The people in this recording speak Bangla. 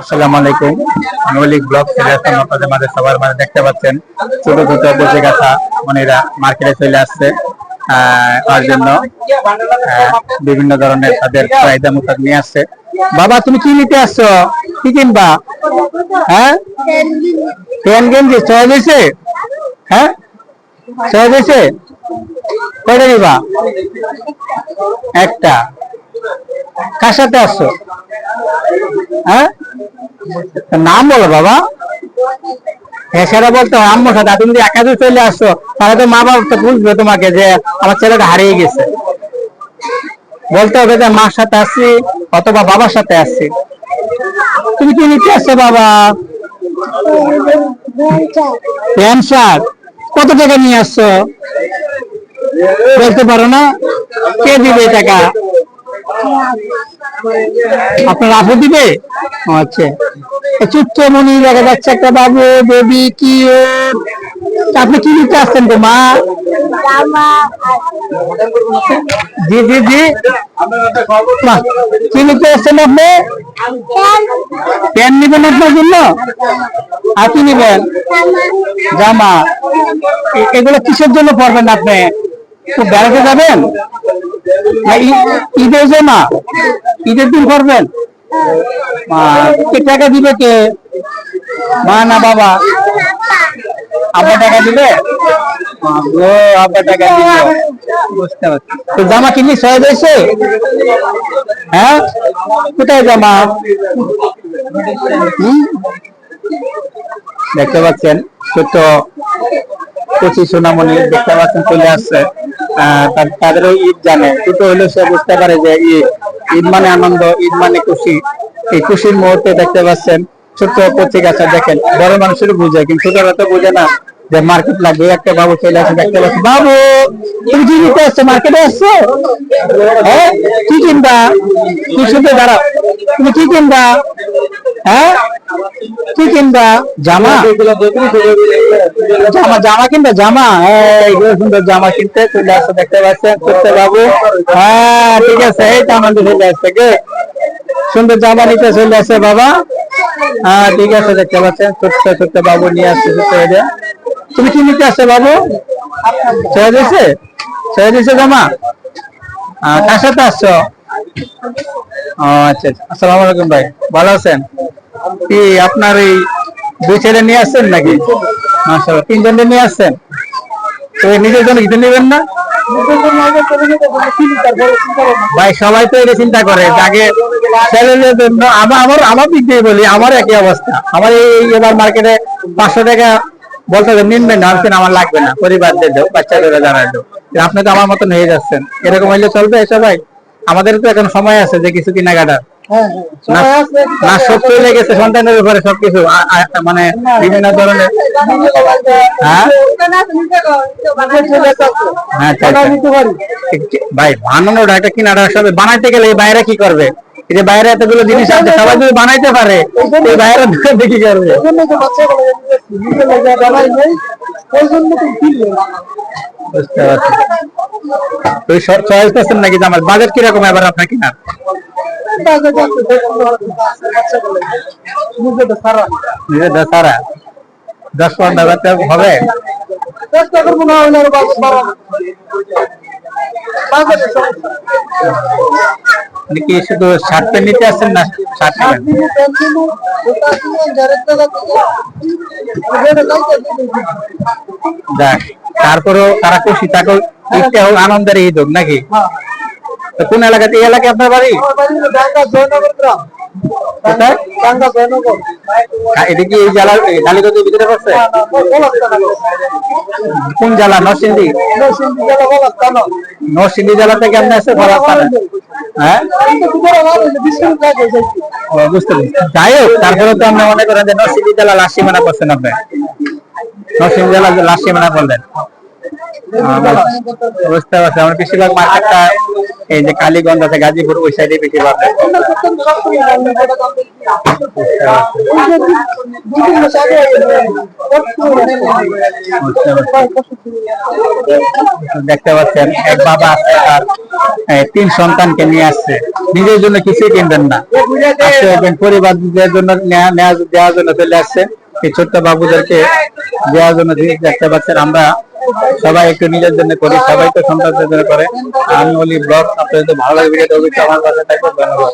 আসসালামু আলাইকুম। আসলাম আপনাদের মাঝে সবার মাঝে দেখতে পাচ্ছেন। ছোট ছোট বসে গাছা, মনিরা মার্কেটে চলে আসছে তার জন্য বিভিন্ন ধরনের তাদের চাহিদা মোতাবেক নিয়ে আসছে। বাবা, তুমি কি নিতে আসছো? কি কিনবা? হ্যাঁ? পেন গেঞ্জি, ছয় দিয়েছে হ্যাঁ? ছয় দিয়েছে কয়টা নিবা? একটা। কার সাথে আসছো হ্যাঁ? নাম বলো বাবা। হ্যাঁ বলতে আম্মুর সাথে। তুমি যদি চলে আসছো তাহলে তো মা বাবা তো বুঝবে তোমাকে যে আমার ছেলেটা হারিয়ে গেছে। বলতে হবে যে মার সাথে আসছি অথবা বাবার সাথে আসছি তুমি কি নিতে আসছো বাবা? Pant shirt. কত টাকা নিয়ে আসছো? বলতে পারো না? কে দিবে টাকা? আপনার আপু দিবে? আচ্ছা। চুচ্চমণি দেখা যাচ্ছে একটা বাবু, বেবি, কি আপনি কি নিতে আসছেন গো, মা? জি জি জি। কি নিতে আসছেন আপনি? পেন নিবেন আপনার জন্য? আর কি নিবেন? জামা। এগুলো কিসের জন্য পড়বেন আপনি? তো বেড়াতে যাবেন? না ই- ঈদের দিন করবেন? টাকা দিবে কে? মা না বাবা? আব্বা টাকা দিবে? তো জামা কিনলি সহজ হয়েছে হ্যাঁ? কোথায় জামা? দেখতে পাচ্ছেন ছোট কচি সোনামণি দেখতে পাচ্ছেন, চলে আসছে। তাদেরও ঈদ জানে। কিন্তু হইলেও সে বুঝতে পারে যে ঈদ ঈদ মানে আনন্দ, ঈদ মানে খুশি। এই খুশির মুহূর্তে দেখতে পাচ্ছেন, ছোট্ট কচি গাছা দেখেন বড় মানুষের বুঝে, কিন্তু ছোটরা তো বুঝে না যে মার্কেট লাগবে। একটা বাবু চলে আসে, দেখতে পাচ্ছি বাবু, তুমি কি নিতে আসছো? মার্কেটে আসছো? হ্যাঁ কি কিনবা? কি শুনতে দাঁড়াও, তুমি কি কিনবা? হ্যাঁ? কি কিনবা? জামা? জামা জামা কিনবে? জামা? এইগুলো সুন্দর জামা কিনতে চলে দেখতে পাচ্ছেন ছোট্ট বাবু। হ্যাঁ ঠিক আছে, এই তো আমাদের চলে আসছে, কে? সুন্দর জামা নিতে চলে আসছে বাবা। হ্যাঁ ঠিক আছে, দেখতে পাচ্ছেন ছোট্ট ছোট্ট বাবু নিয়ে আসছে ছোট্ট তুমি কি নিতে আসছো বাবু? ছেড়ে দিয়েছে? ছেড়ে জামা? কার সাথে আসছো? ও আচ্ছা আচ্ছা আসসালামু আলাইকুম ভাই, ভালো আছেন? আপনার এই দুই ছেলে নিয়ে আসছেন নাকি? তিনজন নিয়ে আসছেন? তো নিজের জন্য কিছু নেবেন না? ভাই, সবাই তো এটা চিন্তা করে আগে ছেলেদের জন্য আমার আমার দিক দিয়ে বলি আমার একই অবস্থা। আমার এই এবার মার্কেটে পাঁচশো টাকা বলতে নিনবেন না আজকে আমার লাগবে না, পরিবারদের দেও বাচ্চাদের দেও। আপনি তো আমার মতন হয়ে যাচ্ছেন। এরকম হইলে চলবে সবাই? আমাদের তো এখন সময় আছে যে কিছু কেনাকাটার। না না সব চলে গেছে সন্তানের উপরে সবকিছু। মানে বিভিন্ন ধরনের হ্যাঁ? হ্যাঁ, ভাই বানানোটা একটা কিনাটা সবে বানাইতে গেলে বাইরে কি করবে? যে বাইরে এতগুলো জিনিস আছে সবাই যদি বানাইতে পারে এই বাইরে দেখি করবে? বুঝতে পারছি। তুই চয়েস করছেন নাকি আমার বাজেট কীরকম এবার আপনার কিনার? নিজের দশ হাজার দশ পনেরো হবে। কি শুধু নিতে আসছেন না শার্ট তারপরেও তারা খুশি তাকে হোক, আনন্দের ঈদ হোক, নাকি? কোন এলাকাতে? এই এলাকায় আপনার বাড়ি? এটা কি এই জেলার এই ভিতরে পড়ছে? কোন জেলা? নরসিংদী? নরসিংদী জেলা থেকে আপনি আসছে হ্যাঁ। বুঝতে পেরেছি। যাই হোক তারপরে তো আপনি মনে করেন যে নরসিংদী জেলা সীমানা করছেন আপনি। নরসিংদী জেলা সীমানা করলেন বুঝতে পারছি আমার বেশিরভাগ মার্কেটটা এই যে কালীগঞ্জ আছে, গাজীপুর, ওই সাইডে বেশিরভাগ। দেখতে পাচ্ছেন, এক বাবা আছে তার তিন সন্তানকে নিয়ে আসছে। নিজের জন্য কিছুই কিনবেন না। পরিবারদের জন্য নেয়া- নেয়া- দেওয়ার জন্য চলে আসছে। এই ছোট্ট বাবুদেরকে দেওয়ার জন্য দেখতে পাচ্ছেন। আমরা সবাই একটু নিজের জন্য করি, সবাই তো সন্তানদের জন্য করে। আমি বলি ব্লগ আপনাদের ভালো লাগে ভিডিওটা আমার কাছে থাকবে ধন্যবাদ।